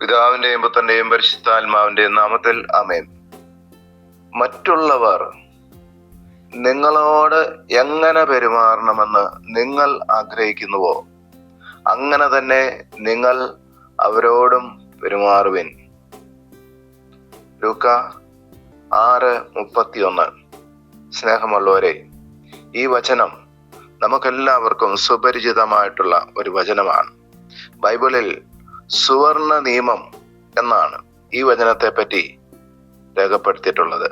പിതാവിന്റെയും പുത്രന്റെയും പരിശുദ്ധാത്മാവിന്റെയും നാമത്തിൽ അമേൻ മറ്റുള്ളവർ നിങ്ങളോട് എങ്ങനെ പെരുമാറണമെന്ന് നിങ്ങൾ ആഗ്രഹിക്കുന്നുവോ അങ്ങനെ തന്നെ നിങ്ങൾ അവരോടും പെരുമാറുവിൻ. ലൂക്ക ആറ് മുപ്പത്തിയൊന്ന്. സ്നേഹമുള്ളവരെ ഈ വചനം നമുക്കെല്ലാവർക്കും സുപരിചിതമായിട്ടുള്ള ഒരു വചനമാണ്. ബൈബിളിൽ സുവർണ നിയമം എന്നാണ് ഈ വചനത്തെ പറ്റി രേഖപ്പെടുത്തിയിട്ടുള്ളത്.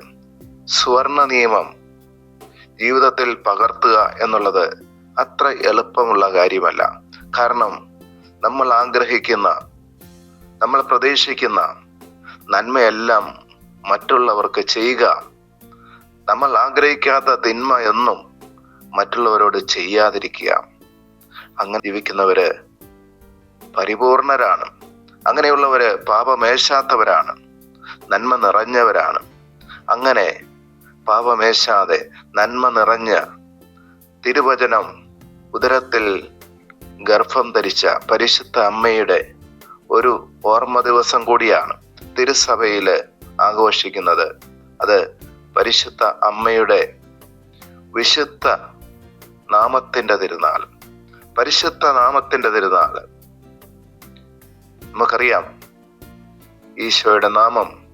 സുവർണ നിയമം ജീവിതത്തിൽ പകർത്തുക എന്നുള്ളത് അത്ര എളുപ്പമുള്ള കാര്യമല്ല. കാരണം നമ്മൾ ആഗ്രഹിക്കുന്ന നമ്മൾ പ്രതീക്ഷിക്കുന്ന നന്മയെല്ലാം മറ്റുള്ളവർക്ക് ചെയ്യുക നമ്മൾ ആഗ്രഹിക്കാത്ത തിന്മ എന്നും മറ്റുള്ളവരോട് ചെയ്യാതിരിക്കുക അങ്ങനെ ജീവിക്കുന്നവര് പരിപൂർണരാണ്. അങ്ങനെയുള്ളവര് പാപമേശാത്തവരാണ്. നന്മ നിറഞ്ഞവരാണ്. അങ്ങനെ പാപമേശാതെ നന്മ നിറഞ്ഞ തിരുവചനം ഉദരത്തിൽ ഗർഭം ധരിച്ച പരിശുദ്ധ അമ്മയുടെ ഒരു ഓർമ്മ ദിവസം കൂടിയാണ് തിരുസഭയിൽ ആഘോഷിക്കുന്നത്. അത് പരിശുദ്ധ അമ്മയുടെ വിശുദ്ധ നാമത്തിന്റെ തിരുനാൾ. പരിശുദ്ധ നാമത്തിന്റെ തിരുനാൾ. നമുക്കറിയാം. ഈശോയുടെ നാമം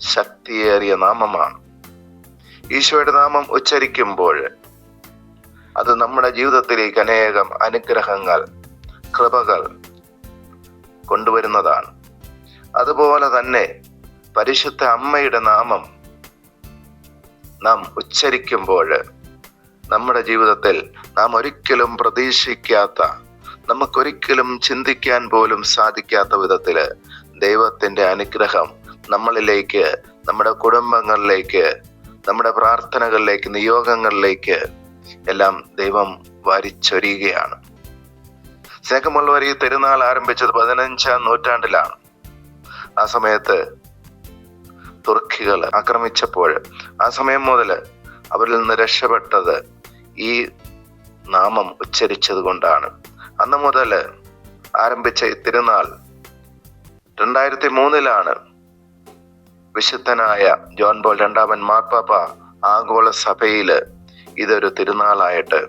ശക്തിയേറിയ നാമമാണ്. ഈശോയുടെ നാമം ഉച്ചരിക്കുമ്പോൾ അത് നമ്മുടെ ജീവിതത്തിലേക്ക് അനേകം അനുഗ്രഹങ്ങൾ കൃപകൾ കൊണ്ടുവരുന്നതാണ്. അതുപോലെ തന്നെ പരിശുദ്ധ അമ്മയുടെ നാമം നാം ഉച്ചരിക്കുമ്പോൾ നമ്മുടെ ജീവിതത്തിൽ നാം ഒരിക്കലും പ്രതീക്ഷിക്കാത്ത നമുക്കൊരിക്കലും ചിന്തിക്കാൻ പോലും സാധിക്കാത്ത വിധത്തിൽ ദൈവത്തിന്റെ അനുഗ്രഹം നമ്മളിലേക്ക് നമ്മുടെ കുടുംബങ്ങളിലേക്ക് നമ്മുടെ പ്രാർത്ഥനകളിലേക്ക് നിയോഗങ്ങളിലേക്ക് എല്ലാം ദൈവം വാരിച്ചൊരിയുകയാണ് സ്നേഹമുള്ളവർ ഈ തിരുനാൾ ആരംഭിച്ചത് പതിനഞ്ചാം നൂറ്റാണ്ടിലാണ്. ആ സമയത്ത് തുർക്കികൾ ആക്രമിച്ചപ്പോൾ ആ സമയം മുതൽ അവരിൽ നിന്ന് രക്ഷപ്പെട്ടത് ഈ നാമം ഉച്ചരിച്ചത് കൊണ്ടാണ്. അന്ന് മുതൽ ആരംഭിച്ച ഈ തിരുനാൾ രണ്ടായിരത്തി മൂന്നിലാണ് വിശുദ്ധനായ ജോൺ ബോൾ രണ്ടാമൻ മാർപ്പാപ്പ ആഗോള സഭയിൽ ഇതൊരു തിരുനാളായിട്ട്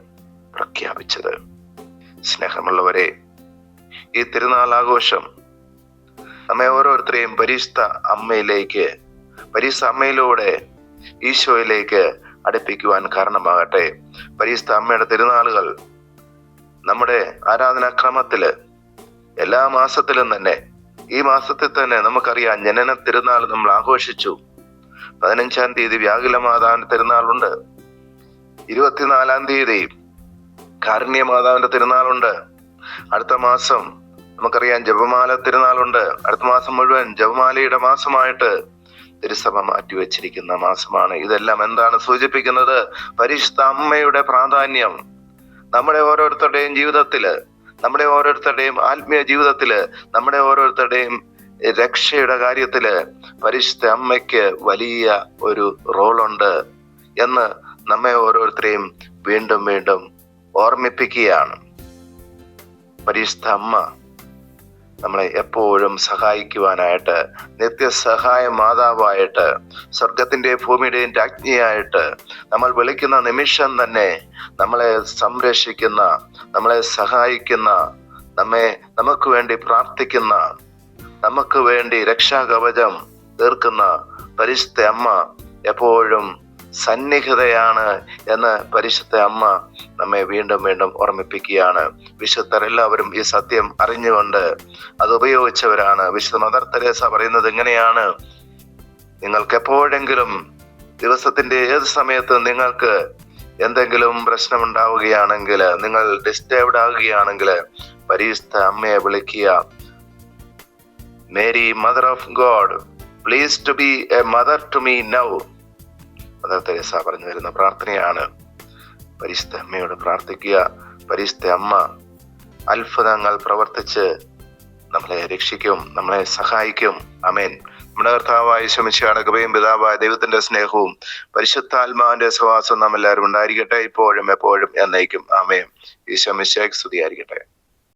പ്രഖ്യാപിച്ചത്. സ്നേഹമുള്ളവരെ ഈ തിരുനാൾ ആഘോഷം നമ്മെ ഓരോരുത്തരെയും പരിശുദ്ധ അമ്മയിലേക്ക് പരിശുദ്ധ അമ്മയിലൂടെ ഈശോയിലേക്ക് അടുപ്പിക്കുവാൻ കാരണമാകട്ടെ. പരിശുദ്ധ അമ്മയുടെ തിരുനാളുകൾ നമ്മുടെ ആരാധനാക്രമത്തിൽ എല്ലാ മാസത്തിലും തന്നെ ഈ മാസത്തിൽ തന്നെ നമുക്കറിയാം ജനന തിരുനാൾ നമ്മൾ ആഘോഷിച്ചു. പതിനഞ്ചാം തീയതി വ്യാകുല മാതാവിന്റെ തിരുനാളുണ്ട്. ഇരുപത്തിനാലാം തീയതി കാരുണ്യ മാതാവിന്റെ തിരുനാളുണ്ട്. അടുത്ത മാസം നമുക്കറിയാം ജപമാല തിരുനാളുണ്ട്. അടുത്ത മാസം മുഴുവൻ ജപമാലയുടെ മാസമായിട്ട് തിരുസഭ മാറ്റിവെച്ചിരിക്കുന്ന മാസമാണ്. ഇതെല്ലാം എന്താണ് സൂചിപ്പിക്കുന്നത്? പരിശുദ്ധ അമ്മയുടെ പ്രാധാന്യം. നമ്മുടെ ഓരോരുത്തരുടെയും ജീവിതത്തിൽ നമ്മുടെ ഓരോരുത്തരുടെയും ആത്മീയ ജീവിതത്തിൽ നമ്മുടെ ഓരോരുത്തരുടെയും രക്ഷയുടെ കാര്യത്തിൽ പരിശുദ്ധ അമ്മയ്ക്ക് വലിയ ഒരു റോളുണ്ട് എന്ന് നമ്മെ ഓരോരുത്തരെയും വീണ്ടും വീണ്ടും ഓർമ്മിപ്പിക്കുകയാണ്. പരിശുദ്ധ അമ്മ നമ്മളെ എപ്പോഴും സഹായിക്കുവാനായിട്ട് നിത്യസഹായ മാതാവായിട്ട് സ്വർഗത്തിന്റെ ഭൂമിയുടെയും രാജ്ഞിയായിട്ട് നമ്മൾ വിളിക്കുന്ന നിമിഷം തന്നെ നമ്മളെ സംരക്ഷിക്കുന്ന നമ്മളെ സഹായിക്കുന്ന നമ്മെ നമുക്ക് വേണ്ടി പ്രാർത്ഥിക്കുന്ന നമുക്ക് വേണ്ടി രക്ഷാകവചം തീർക്കുന്ന പരിശുദ്ധ അമ്മ എപ്പോഴും സന്നിഹിതയാണ് എന്ന് പരിശുദ്ധ അമ്മ നമ്മെ വീണ്ടും വീണ്ടും ഓർമ്മിപ്പിക്കുകയാണ്. വിശുദ്ധർ എല്ലാവരും ഈ സത്യം അറിഞ്ഞുകൊണ്ട് അത് ഉപയോഗിച്ചവരാണ്. വിശുദ്ധ മദർ തെരേസ പറയുന്നത് എങ്ങനെയാണ് നിങ്ങൾക്ക് എപ്പോഴെങ്കിലും ദിവസത്തിന്റെ ഏത് സമയത്ത് നിങ്ങൾക്ക് എന്തെങ്കിലും പ്രശ്നം ഉണ്ടാവുകയാണെങ്കിൽ നിങ്ങൾ ഡിസ്റ്റേബ്ഡ് ആകുകയാണെങ്കിൽ പരിശുദ്ധ അമ്മയെ വിളിക്കുക. Mary mother of God please to be a mother to me now mother Teresa പറഞ്ഞു വരുന്ന പ്രാർത്ഥനയാണ്. പരിശുദ്ധ അമ്മയോട് പ്രാർത്ഥിക്കുക. പരിശുദ്ധ അമ്മ അത്ഭുതങ്ങൾ പ്രവർത്തിച്ച് നമ്മളെ രക്ഷിക്കും നമ്മളെ സഹായിക്കും. അമേൻ നമ്മുടെ കർത്താവായ ശമിച്ചാണ് കൃപയും പിതാവായ ദൈവത്തിന്റെ സ്നേഹവും പരിശുദ്ധാത്മാവിന്റെ സഹവാസം നാം എല്ലാവരും ഉണ്ടായിരിക്കട്ടെ. ഇപ്പോഴും എപ്പോഴും എന്നേക്കും. ആമേൻ. ഈ ശമിശേഖ് സ്തുതിയായിരിക്കട്ടെ.